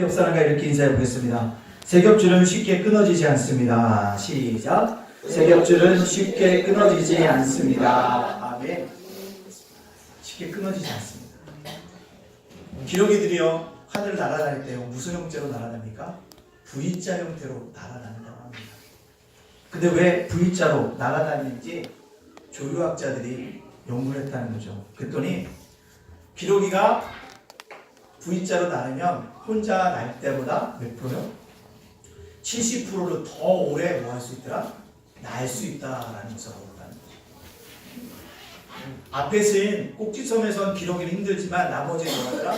옆사람과 이렇게 인사해 보겠습니다. 세겹줄은 쉽게 끊어지지 않습니다. 시작. 세겹줄은 쉽게 끊어지지 않습니다. 아멘. 쉽게 끊어지지 않습니다. 기러기들이요 하늘 날아다닐 때요 무슨 형태로 날아다닙니까? V자 형태로 날아다닌다고 합니다. 근데 왜 V자로 날아다니는지 조류학자들이 연구를 했다는 거죠. 그랬더니 기러기가 V자로 나르면 혼자 날 때보다 몇 프로요? 70%를 더 오래 뭐 할 수 있더라? 날 수 있다라는 것을 알았다는 거죠. 앞에 쓰인 꼭지섬에선 기록이 힘들지만 나머지는 뭐하더라?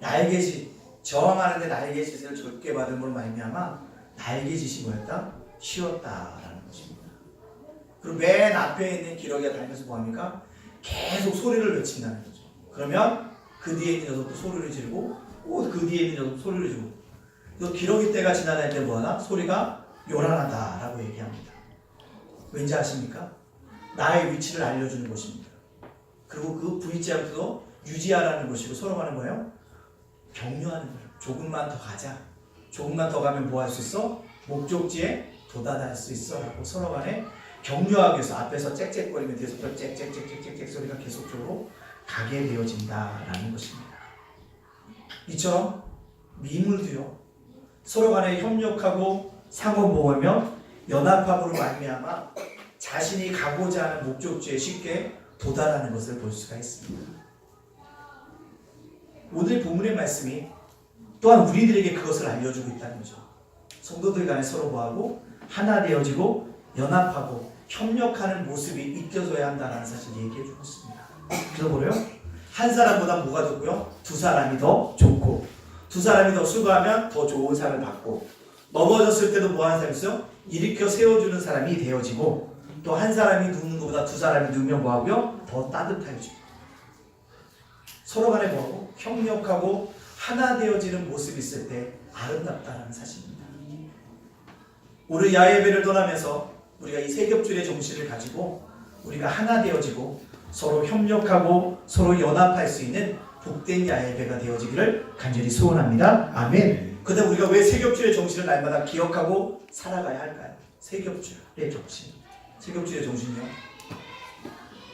날개짓, 저항하는데 날개짓을 적게 받은 걸로 말미암아 날개짓이 뭐였다? 쉬웠다라는 것입니다. 그리고 맨 앞에 있는 기러기가 달면서 뭐합니까? 계속 소리를 외친다는 거죠. 그러면 그 뒤에 있는 녀석도 소리를 지르고 또그 뒤에 있는 녀석도 소리를 지르고 또 기러기 때가 지나갈 때 뭐하나? 소리가 요란하다라고 얘기합니다. 왠지 아십니까? 나의 위치를 알려주는 것입니다. 그리고 그 V자부터 유지하라는 것이고 서로 가는 거예요? 격려하는 거예요. 조금만 더 가자. 조금만 더 가면 뭐 할 수 있어? 목적지에 도달할 수 있어. 라고 서로 간에 격려하기 위해서 앞에서 짹짹거리면 뒤에서 또 짹짹짹짹짹 소리가 계속적으로 가게 되어진다라는 것입니다. 이처럼 미물도요. 서로 간에 협력하고 상호보호하며 연합함으로 말미암아 자신이 가고자 하는 목적지에 쉽게 도달하는 것을 볼 수가 있습니다. 오늘 본문의 말씀이 또한 우리들에게 그것을 알려주고 있다는 거죠. 성도들 간에 서로 보하고 하나 되어지고 연합하고 협력하는 모습이 이겨져야 한다는 사실을 얘기해 주고 있습니다. 뭐래요? 한 사람보다 뭐가 좋고요? 두 사람이 더 좋고 두 사람이 더 수고하면 더 좋은 상을 받고 넘어졌을 때도 뭐 하는 사람이 있어요? 일으켜 세워주는 사람이 되어지고 또 한 사람이 눕는 것보다 두 사람이 누우면 뭐하고요? 더 따뜻해지고 서로 간에 뭐하고 협력하고 하나 되어지는 모습이 있을 때 아름답다는 사실입니다. 오늘 야외배를 떠나면서 우리가 이 세겹줄의 정신을 가지고 우리가 하나 되어지고 서로 협력하고 서로 연합할 수 있는 복된 야외배가 되어지기를 간절히 소원합니다. 아멘. 근데 우리가 왜 세겹줄의 정신을 날마다 기억하고 살아가야 할까요? 세겹줄의 정신. 세겹줄의 정신이요.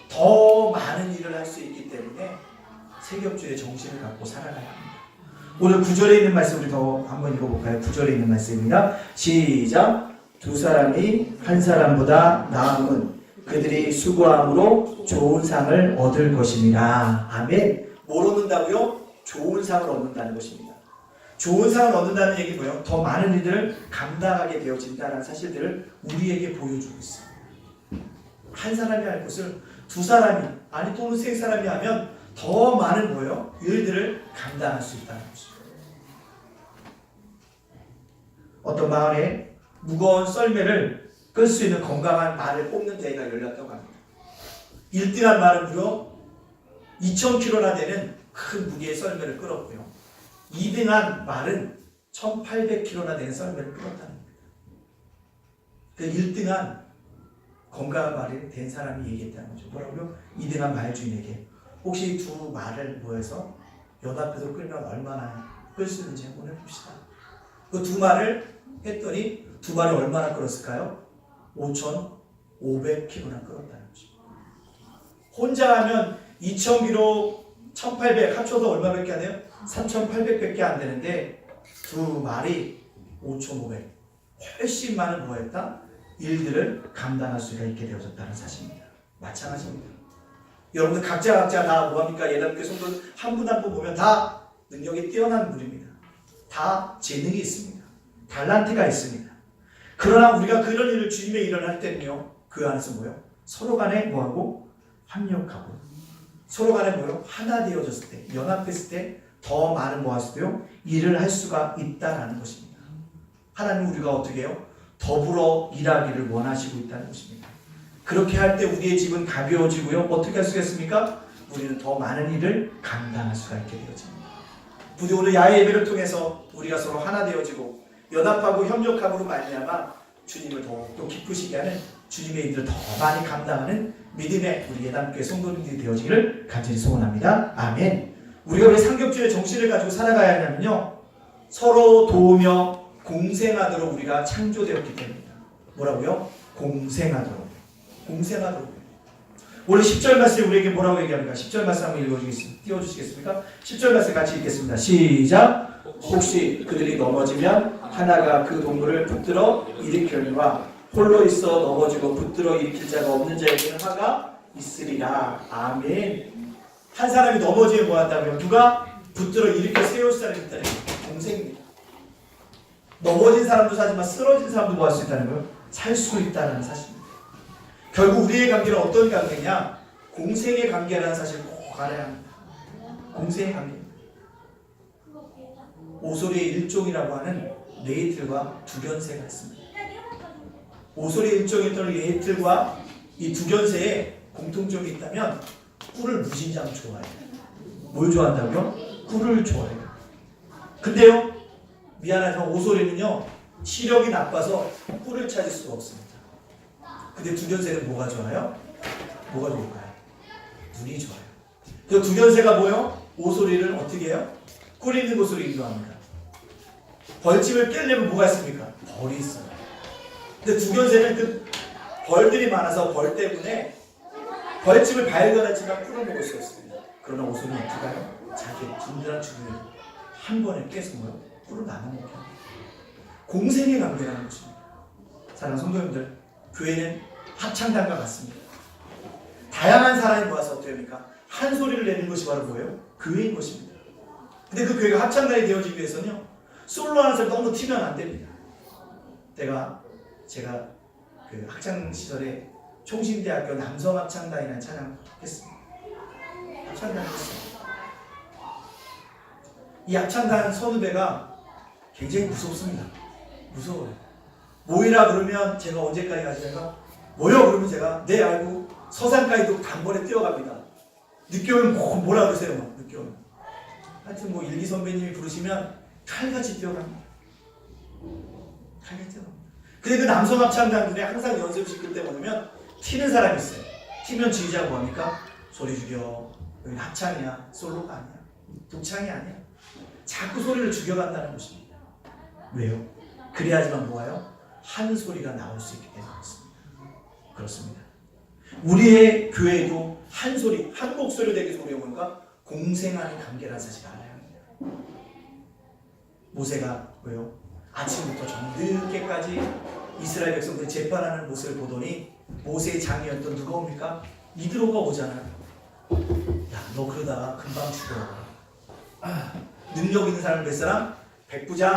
더 많은 일을 할 수 있기 때문에 세겹줄의 정신을 갖고 살아가야 합니다. 오늘 구절에 있는 말씀 우리 더 한번 읽어볼까요? 구절에 있는 말씀입니다. 시작. 두 사람이 한 사람보다 나음은 그들이 수고함으로 좋은 상을 얻을 것입니다. 아멘. 뭘 얻는다고요? 좋은 상을 얻는다는 것입니다. 좋은 상을 얻는다는 얘기 뭐예요? 더 많은 일들을 감당하게 되어진다는 사실들을 우리에게 보여주고 있어요. 한 사람이 할 것을 두 사람이 아니 또는 세 사람이 하면 더 많은 뭐예요? 일들을 감당할 수 있다는 것입니다. 어떤 마을에 무거운 썰매를 끌 수 있는 건강한 말을 뽑는 대회가 열렸다고 합니다. 1등한 말은 무려 2,000kg나 되는 큰 무게의 썰매를 끌었고요. 2등한 말은 1,800kg나 되는 썰매를 끌었다는 겁니다. 그 1등한 건강한 말이 된 사람이 얘기했다는 거죠. 뭐라고요? 2등한 말 주인에게 혹시 두 말을 모여서 연합해서 끌면 얼마나 끌 수 있는지 한번 해봅시다. 그 두 말을 했더니 두 말이 얼마나 끌었을까요? 5,500kg나 끌었다는 거죠. 혼자 하면 2,000kg, 1,800 합쳐서 얼마밖에 안 돼요? 3,800밖에 안 되는데 두 말이 5,500 훨씬 많은 뭐했다? 일들을 감당할 수가 있게 되어졌다는 사실입니다. 마찬가지입니다. 여러분들 각자 각자 다 뭐합니까? 예단교 성도 한분 한 분 보면 다 능력이 뛰어난 분입니다. 다 재능이 있습니다. 달란트가 있습니다. 그러나 우리가 그런 일을 주님의 일을 할 때는요, 그 안에서 뭐요? 서로 간에 뭐하고 합력하고 서로 간에 뭐요? 하나 되어졌을 때, 연합했을 때 더 많은 뭐할 수도요? 일을 할 수가 있다라는 것입니다. 하나님 우리가 어떻게 해요? 더불어 일하기를 원하시고 있다는 것입니다. 그렇게 할 때 우리의 집은 가벼워지고요. 어떻게 할 수가 있습니까? 우리는 더 많은 일을 감당할 수가 있게 되어집니다. 부디 오늘 야외 예배를 통해서 우리가 서로 하나 되어지고 연합하고 협력함으로 말미암아 주님을 더욱더 기쁘시게 하는 주님의 일을 더 많이 감당하는 믿음의 우리 예담교회 성도님들이 되어지기를 간절히 소원합니다. 아멘. 우리가 왜 상급주의 정신을 가지고 살아가야 하냐면요. 서로 도우며 공생하도록 우리가 창조되었기 때문입니다. 뭐라고요? 공생하도록. 공생하도록. 오늘 10절 말씀 우리에게 뭐라고 얘기합니까? 10절 말씀 한번 읽어주겠습니다. 띄워주시겠습니까? 10절 말씀 같이 읽겠습니다. 시작! 혹시 그들이 넘어지면 하나가 그 동물을 붙들어 일으키려니와 홀로 있어 넘어지고 붙들어 일으킬 자가 없는 자에게는 화가 있으리라. 아멘. 한 사람이 넘어지면 뭐 한다면 누가 붙들어 일으켜 세울 사람이 있다는 거예요. 공생입니다. 넘어진 사람도 사지만 쓰러진 사람도 뭐 할 수 있다는 거예요? 살 수 있다는 사실입니다. 결국 우리의 관계는 어떤 관계냐? 공생의 관계라는 사실을 꼭 알아야 합니다. 공생의 관계. 오소리의 일종이라고 하는 네이틀과 두견새가 있습니다. 오소리의 일종이 또는 네이틀과 이 두견새에 공통점이 있다면 꿀을 무진장 좋아해요. 뭘 좋아한다고요? 꿀을 좋아해요. 근데요, 미안하지만 오소리는요, 시력이 나빠서 꿀을 찾을 수가 없습니다. 근데 두견새는 뭐가 좋아요? 뭐가 좋을까요? 눈이 좋아요. 그 두견새가 뭐요? 오소리를 어떻게 해요? 꿀 있는 곳으로 인도합니다. 벌집을 깨려면 뭐가 있습니까? 벌이 있어요. 근데 두견새는 그 벌들이 많아서 벌 때문에 벌집을 발견하지만 꿀을 먹을 수 없습니다. 그러나 오소리는 어떻게 해요? 자기의 든든한 주변을 한 번에 깨서 뭐요? 꿀을 나눠 먹게 합니다. 공생의 관계라는 것입니다. 사랑하는 성도님들, 교회는 합창단과 같습니다. 다양한 사람이 모아서 어떻게 합니까? 한 소리를 내는 것이 바로 뭐예요? 교회인 것입니다. 근데 그 교회가 합창단이 되어지기 위해서는요, 솔로 하는 사람 너무 튀면 안 됩니다. 내가, 제가 그 학창 시절에 총신대학교 남성 합창단이라는 찬양 했습니다. 합창단 했어요. 이 합창단 선후배가 굉장히 무섭습니다. 무서워요. 모이라 그러면 제가 언제까지 가시는가? 모여 그러면 제가 네 알고 서산까지도 단번에 뛰어갑니다. 늦게 오면 뭐, 뭐라 그러세요? 막 늦게 오면. 하여튼 뭐 일기 선배님이 부르시면 칼같이 뛰어갑니다. 칼같이 뛰어갑니다. 근데 그 남성 합창단들이 항상 연습시킬 때 보면 튀는 사람이 있어요. 튀면 지휘자가 뭐합니까? 소리 죽여. 여기 합창이야. 솔로가 아니야. 독창이 아니야. 자꾸 소리를 죽여간다는 것입니다. 왜요? 그래야지만 뭐가요? 한 소리가 나올 수 있기 때문에 그렇습니다. 그렇습니다. 우리의 교회도 한 소리, 한 목소리로 되기 우리가 뭔가 공생하는 관계라는 알아야 합니다. 모세가 왜요? 아침부터 저녁까지 이스라엘 백성들 재판하는 모습을 보더니 모세의 장이었던 누가 옵니까? 이드로가 오잖아요. 야, 너 그러다가 금방 죽어. 아, 능력 있는 사람 몇 사람? 백부장,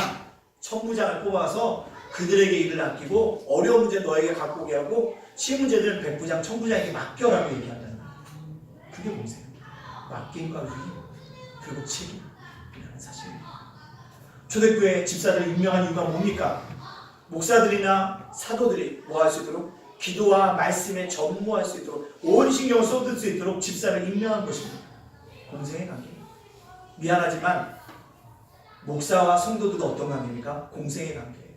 천부장을 뽑아서 그들에게 일을 맡기고 어려운 문제 너에게 갖고 오게 하고 쉬운 문제들은 백부장, 천부장에게 맡겨라고 얘기한다는 거예요. 그게 공세예요. 맡김과 위임 그리고 책임이라는 사실입니다. 초대교회 집사들 임명한 이유가 뭡니까? 목사들이나 사도들이 뭐 할 수 있도록 기도와 말씀에 전무할 수 있도록 온 신경을 쏟을 수 있도록 집사를 임명한 것입니다. 공생의 관계. 미안하지만 목사와 성도들도 어떤 관계입니까? 공생의 관계예요.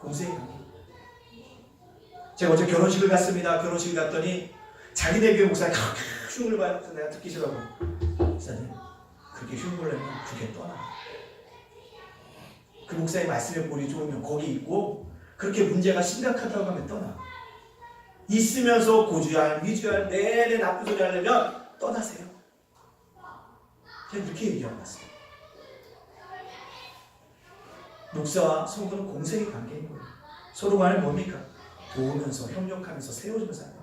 공생의 관계. 제가 어제 결혼식을 갔습니다. 결혼식을 갔더니 자기네 교회 목사가 흉을 봐요. 내가 듣기 싫어하고 목사님 그렇게 흉 보려면 그게 떠나. 그 목사의 말씀에 볼이 좋으면 거기 있고 그렇게 문제가 심각하다고 하면 떠나. 있으면서 고주할, 위주할, 내내 나쁜 소리 하려면 떠나세요. 제가 이렇게 얘기하고 왔어요. 목사와 성도는 공생의 관계인 거예요. 서로 간에 뭡니까? 도우면서 협력하면서 세워주면서 하는 거.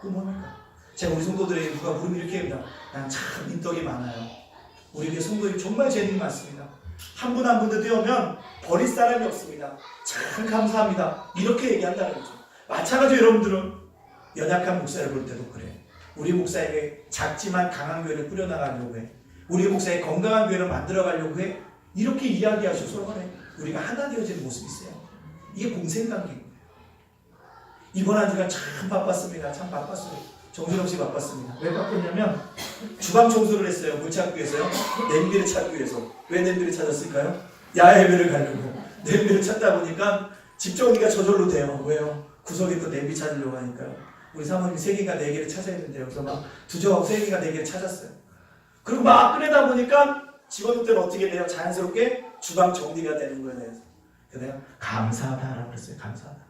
그 뭡니까? 제가 우리 성도들에게 누가 물으면 이렇게 합니다. 난참 민떡이 많아요. 우리 교회 성도들이 정말 재능이 많습니다. 한 분 한 분도 뛰어오면 버릴 사람이 없습니다. 참 감사합니다. 이렇게 얘기한다는 거죠. 마찬가지로 여러분들은 연약한 목사를 볼 때도 그래. 우리 목사에게 작지만 강한 교회를 꾸려나가려고 해. 우리 목사의 건강한 교회를 만들어가려고 해. 이렇게 이야기하시고 서로 간에 우리가 하나 되어지는 모습이 있어요. 이게 공생관계입니다. 이번 한 주간 참 바빴습니다. 참 바빴어요. 정신없이 바빴습니다. 왜 바빴냐면 주방 청소를 했어요. 물 찾기 위해서요. 냄비를 찾기 위해서. 왜 냄비를 찾았을까요? 야외배를 가려고. 냄비를 찾다 보니까 집 정리가 저절로 돼요. 왜요? 구석에 또 냄비 찾으려고 하니까요. 우리 사모님 세 개가 네 개를 찾아야 된대요. 그래서 막두 조각 세 개가 네 개를 찾았어요. 그리고 막 끓이다 보니까 때는 어떻게 돼요? 자연스럽게 주방 정리가 되는 거예요. 그래서 내가 감사하다라고 그랬어요. 감사하다.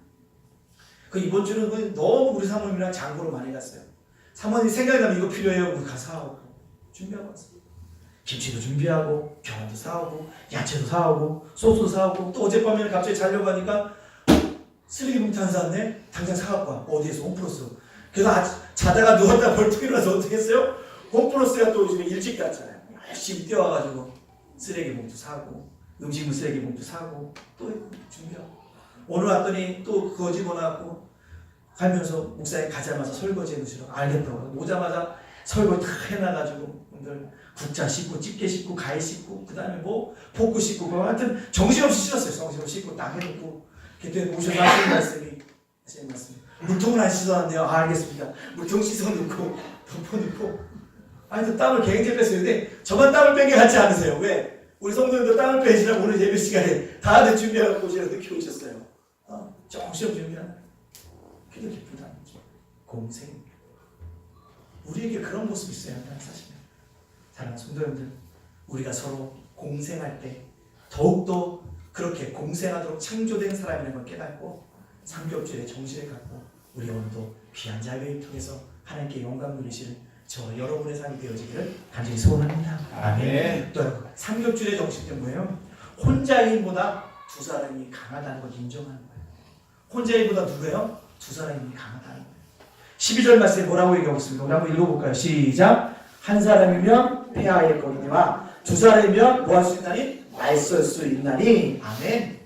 그 이번 주는 그 너무 우리 사모님이랑 장보러 많이 갔어요. 사모님 생각이 나면 이거 필요해요. 우리 가서 사오고 준비하고 왔어요. 김치도 준비하고 계란도 사오고 야채도 사오고 소스도 사오고 또 어젯밤에는 갑자기 자려고 하니까 쓰레기 봉투 안 샀네? 당장 사갖고 와. 어디에서? 홈플러스. 그래서 아, 자다가 누웠다 벌떡 일어나서 어떻게 했어요? 홈플러스가 또 요즘에 일찍 닫잖아요. 열심히 뛰어와가지고 쓰레기 봉투 사고 음식물 쓰레기 봉투 사고 또 준비하고 오늘 왔더니 또 그거 집어넣고 가면서 목사님 가자마자 설거지 해놓으시라고 알겠다고 오자마자 설거지 다 해놔가지고 오늘 국자 씻고 집게 씻고 가위 씻고 그 다음에 뭐 볶고 씻고 뭐 하여튼 정신없이 씻었어요. 정신없이 씻고 딱 해놓고 그때 오셔서 하시는 말씀이 하시는 말씀이. 물통은 안 씻어놨는데요. 아 알겠습니다. 물통 씻어놓고 덮어놓고. 아니 또 땀을 굉장히 근데 저만 땀을 뺀 게 같지 않으세요. 왜? 우리 성도님도 땀을 빼시라고 오늘 예배 시간에 다들 준비하고 오시라 늦게 오셨어요. 어, 조금씩 준비하는 그게 기쁘다는 거죠 공생입니다 우리에게 그런 모습이 있어야 한다는 사실입니다 사랑하는 성도님들 우리가 서로 공생할 때 더욱더 그렇게 공생하도록 창조된 사람이라는 걸 깨닫고 삼겹줄의 정신을 갖고 우리 오늘도 귀한 자비를 통해서 하나님께 영광 누리시는 저 여러분의 삶이 되어지기를 간절히 소원합니다. 아멘. 또 여러분, 삼겹줄의 정신은 뭐예요? 혼자인 보다 두 사람이 강하다는 걸 인정하는 거예요. 혼자인보다 누구예요? 두 사람이 거예요. 12절 말씀에 뭐라고 얘기하고 있습니까? 우리 한번 읽어볼까요? 시작. 한 사람이면 폐하에 거리니와 두 사람이면 뭐 할 수 있나니? 말쓸 수 있나니. 아멘.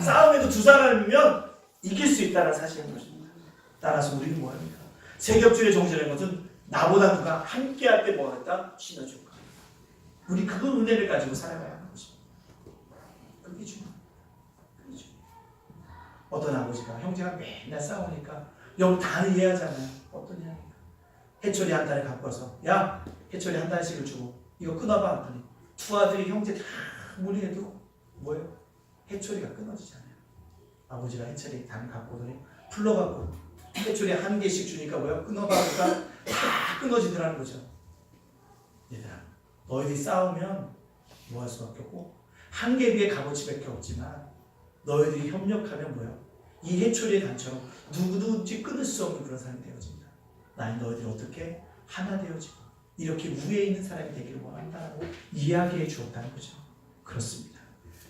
싸움에도 두 사람이면 이길 수 있다는 사실인 것입니다. 따라서 우리는 뭐 합니까? 세겹줄의 정신이라는 것은 나보다 누가 함께 할 때 뭐 했다? 신어줄까? 우리 그 은혜를 가지고 살아가야 하는 것입니다. 그게 중요해요. 그게 중요해요. 어떤 아버지가 형제가 맨날 싸우니까 영 다 이해하잖아요. 어떠냐? 해철이 한 달에 갖고 와서 야 해철이 한 달씩을 주고 이거 끊어봐 하더니 두 아들이 형제 다 무리해도 뭐예요? 해철이가 끊어지잖아요. 아버지가 해철이 단 갖고 오더니 풀러갖고 해철이 한 개씩 주니까 뭐야? 끊어봐 하니까 다 끊어지더라는 거죠. 얘들아 너희들이 싸우면 뭐 할 수밖에 없고 한개 위에 값어치밖에 없지만 너희들이 협력하면 뭐야? 이 해초리의 단처럼 누구든지 끊을 수 없는 그런 사람이 되어진다. 나는 너희들이 어떻게 하나 되어지고 이렇게 위에 있는 사람이 되기를 원한다고 이야기해 주었다는 거죠. 그렇습니다.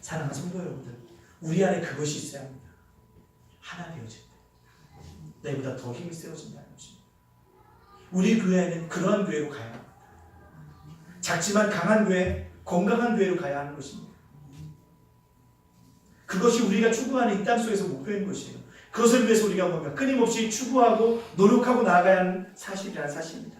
사랑하는 성도 여러분들, 우리 안에 그것이 있어야 합니다. 하나 되어질 때 내보다 더 힘이 세워진다는 것입니다. 우리 교회는 그러한 교회로 가야 합니다. 작지만 강한 교회, 건강한 교회로 가야 하는 것입니다. 그것이 우리가 추구하는 이 땅 속에서 목표인 것이에요. 그것을 위해서 우리가 뭔가 끊임없이 추구하고 노력하고 나아가야 하는 사실이라는 사실입니다.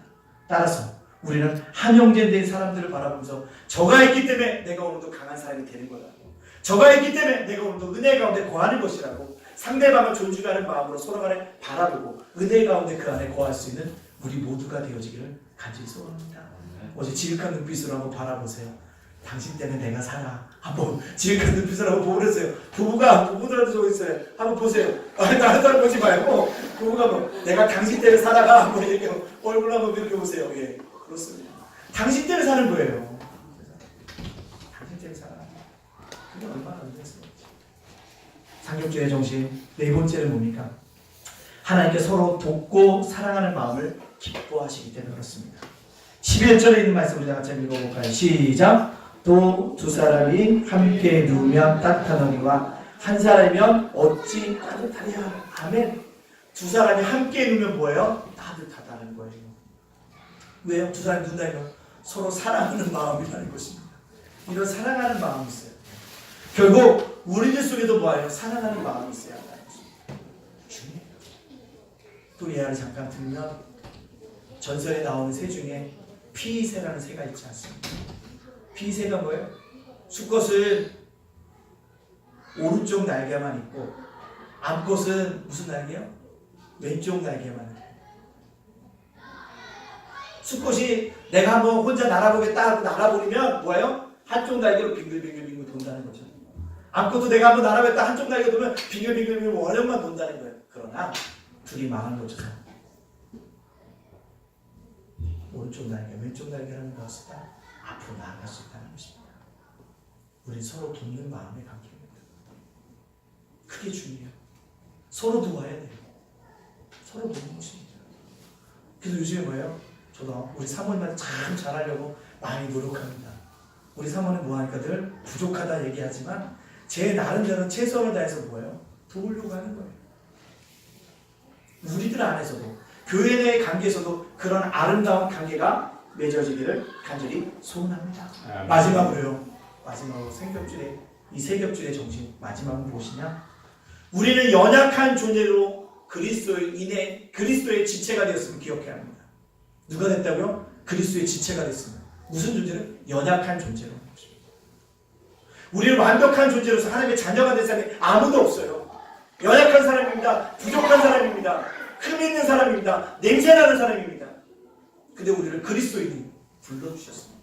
따라서 우리는 한 형제 된 사람들을 바라보면서 저가 있기 때문에 내가 오늘도 강한 사람이 되는 거라고 저가 있기 때문에 내가 오늘도 은혜 가운데 거하는 것이라고 상대방을 존중하는 마음으로 서로 간에 바라보고 은혜 가운데 그 안에 거할 수 있는 우리 모두가 되어지기를 간절히 소원합니다. 어제 지극한 눈빛으로 한번 바라보세요. 당신 때문에 내가 살아. 한번 지극한 눈빛으로 한번 보보세요. 부부가 부부들한테 저 있어요. 한번 보세요. 아, 다른 사람 보지 말고 부부가 뭐 내가 당신 때문에 살아가 한번 이렇게 얼굴 한번 이렇게 보세요. 예, 그렇습니다. 당신 때문에 사는 거예요. 당신 때문에 살아. 그게 얼마나 은혜스러운지. 상륙주의 정신 네 번째는 뭡니까? 하나님께 서로 돕고 사랑하는 마음을 기뻐하시기 때문에 그렇습니다. 11절에 있는 말씀 우리 다 같이 읽어볼까요? 시작. 또 두 사람이 함께 누우면 따뜻하더니와 한 사람이면 어찌 따뜻하랴. 아멘. 두 사람이 함께 누우면 뭐예요? 따뜻하다는 거예요. 왜요? 두 사람이 누운다는 건 서로 사랑하는 마음이라는 것입니다. 이런 사랑하는 마음이 있어요. 결국 우리들 속에도 뭐예요? 사랑하는 마음이. 중요해요. 또 예화를 잠깐 들면 전설에 나오는 새 중에 피새라는 새가 있지 않습니까? 피새가 뭐예요? 수컷은 오른쪽 날개만 있고 암컷은 무슨 날개요? 왼쪽 날개만 수컷이 내가 한번 혼자 날아보겠다 하고 날아버리면 뭐예요? 한쪽 날개로 빙글빙글빙글 돈다는 거죠. 암컷도 내가 한번 날아보겠다 한쪽 날개 돌면 빙글빙글빙글 원형만 돈다는 거예요. 그러나 둘이 망한 거죠. 오른쪽 날개, 왼쪽 날개라는 것은 앞으로 나아갈 수 있다는 것입니다. 우리 서로 돕는 마음의 관계입니다. 그게 중요해요. 서로 도와야 돼요. 서로 돕는 것입니다. 그래서 요즘에 뭐예요? 저도 우리 사모님한테 참 잘하려고 많이 노력합니다. 우리 사모님 뭐하니까 늘 부족하다 얘기하지만 제 나름대로 최선을 다해서 뭐예요? 도우려고 하는 거예요. 우리들 안에서도 교회 내 관계에서도 그런 아름다운 관계가 맺어지기를 간절히 소원합니다. 아멘. 마지막으로요. 마지막으로 세겹줄의 이 세겹줄의 정신 마지막은 무엇이냐? 우리는 연약한 존재로 그리스도의 인해 그리스도의 지체가 되었음을 기억해야 합니다. 누가 됐다고요? 그리스도의 지체가 됐습니다. 무슨 존재는 연약한 존재로. 우리는 완벽한 존재로서 하나님의 자녀가 된 사람이 아무도 없어요. 연약한 사람입니다. 부족한 사람입니다. 흠 있는 사람입니다. 냄새나는 사람입니다. 근데 우리를 그리스도인이 불러주셨습니다.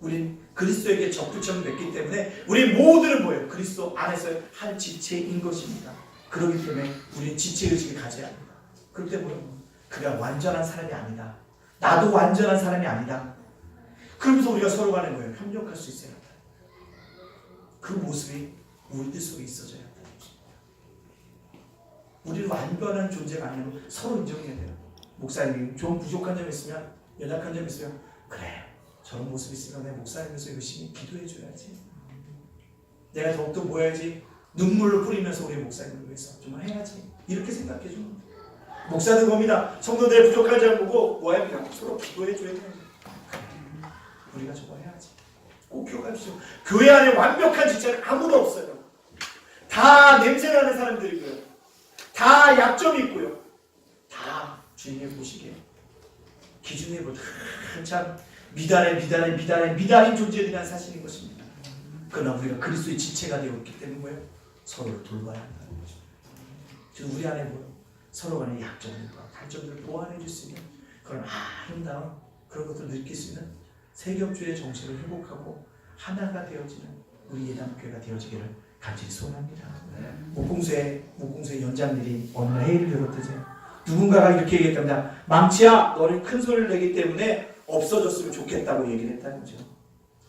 우린 그리스도에게 적부점을 맺기 때문에 우리 모두는 뭐예요? 그리스도 안에서의 한 지체인 것입니다. 그렇기 때문에 우리는 지체의식을 가져야 합니다. 그럴 때 뭐예요? 그가 완전한 사람이 아니다. 나도 완전한 사람이 아니다. 그러면서 우리가 서로 간에 뭐예요? 협력할 수 있어야 한다. 그 모습이 우리들 속에 있어져야 한다. 우리는 완전한 존재가 아니고 서로 인정해야 돼요. 목사님 좀 부족한 점 있으면 연약한 점 있으면 그래 저런 모습 있으면 내 목사님에서 열심히 기도해 줘야지. 내가 더욱더 뭐 해야지 눈물로 뿌리면서 우리 목사님을 위해서 좀 해야지. 이렇게 생각해 주는 거예요. 목사는 겁니다. 성도들의 부족한 점 보고 뭐 합니까? 서로 기도해 줘야 돼요. 우리가 저거 해야지. 꼭 기억하십시오. 교회 안에 완벽한 지체는 아무도 없어요. 다 냄새나는 사람들이고요. 다 약점이 있고요. 다 주님의 보시기에 기준에 보다 한참 미달에 미달에 미달에 미달인 대한 사실인 것입니다. 그러나 우리가 그리스도의 지체가 되어 있기 때문에 뭐예요? 서로를 돌봐야 한다는 거죠. 그래서 우리 안에 뭐예요? 서로 간의 약점들과 단점들을 보완해 줄 수 있는 그런 아름다운 그런 것들을 느낄 수 있는 세겹주의 정신을 회복하고 하나가 되어지는 우리 예담교회가 되어지기를 간절히 소원합니다. 목공소의 목공소의 연장들이 어느 날 회의를 열었더니 누군가가 이렇게 얘기했답니다. 망치야, 너는 큰 소리를 내기 때문에 없어졌으면 좋겠다고 얘기를 했다는 거죠.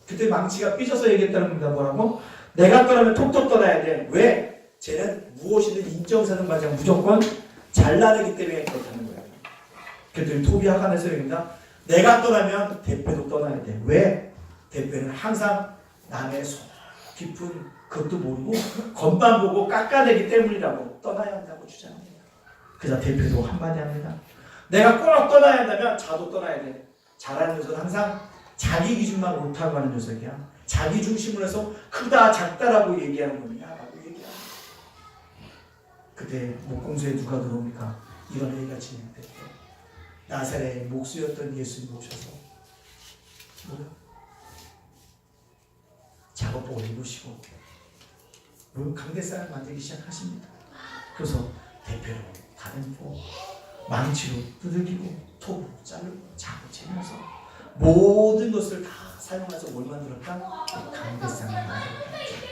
그때 망치가 삐져서 얘기했다는 겁니다. 뭐라고? 내가 떠나면 톡톡 떠나야 돼. 왜? 쟤는 무엇이든 인정사는 과정 무조건 잘라내기 때문에 그렇다는 거예요. 그랬더니 토비 학관에서 얘기합니다. 내가 떠나면 대표도 떠나야 돼. 왜? 대표는 항상 남의 속 깊은 그것도 모르고 겉만 보고 깎아내기 때문이라고 떠나야 한다고 주장합니다. 그래서 대표도 한마디 합니다. 내가 꼭 떠나야 한다면 자도 떠나야 돼. 잘하는 녀석은 항상 자기 기준만 옳다고 하는 녀석이야. 자기 중심으로 해서 크다 작다라고 얘기하는 겁니다. 라고 얘기합니다. 그때 목공소에 누가 들어옵니까? 이런 얘기가 진행됐대. 나사렛의 목수였던 예수님 오셔서? 작업복을 입으시고 그 강대상을 만들기 시작하십니다. 그래서 대표로 다듬고 망치로 두들기고 톱으로 자르고 자고 재면서 모든 것을 다 사용해서 뭘 만들었다? 강대상을 만들었다.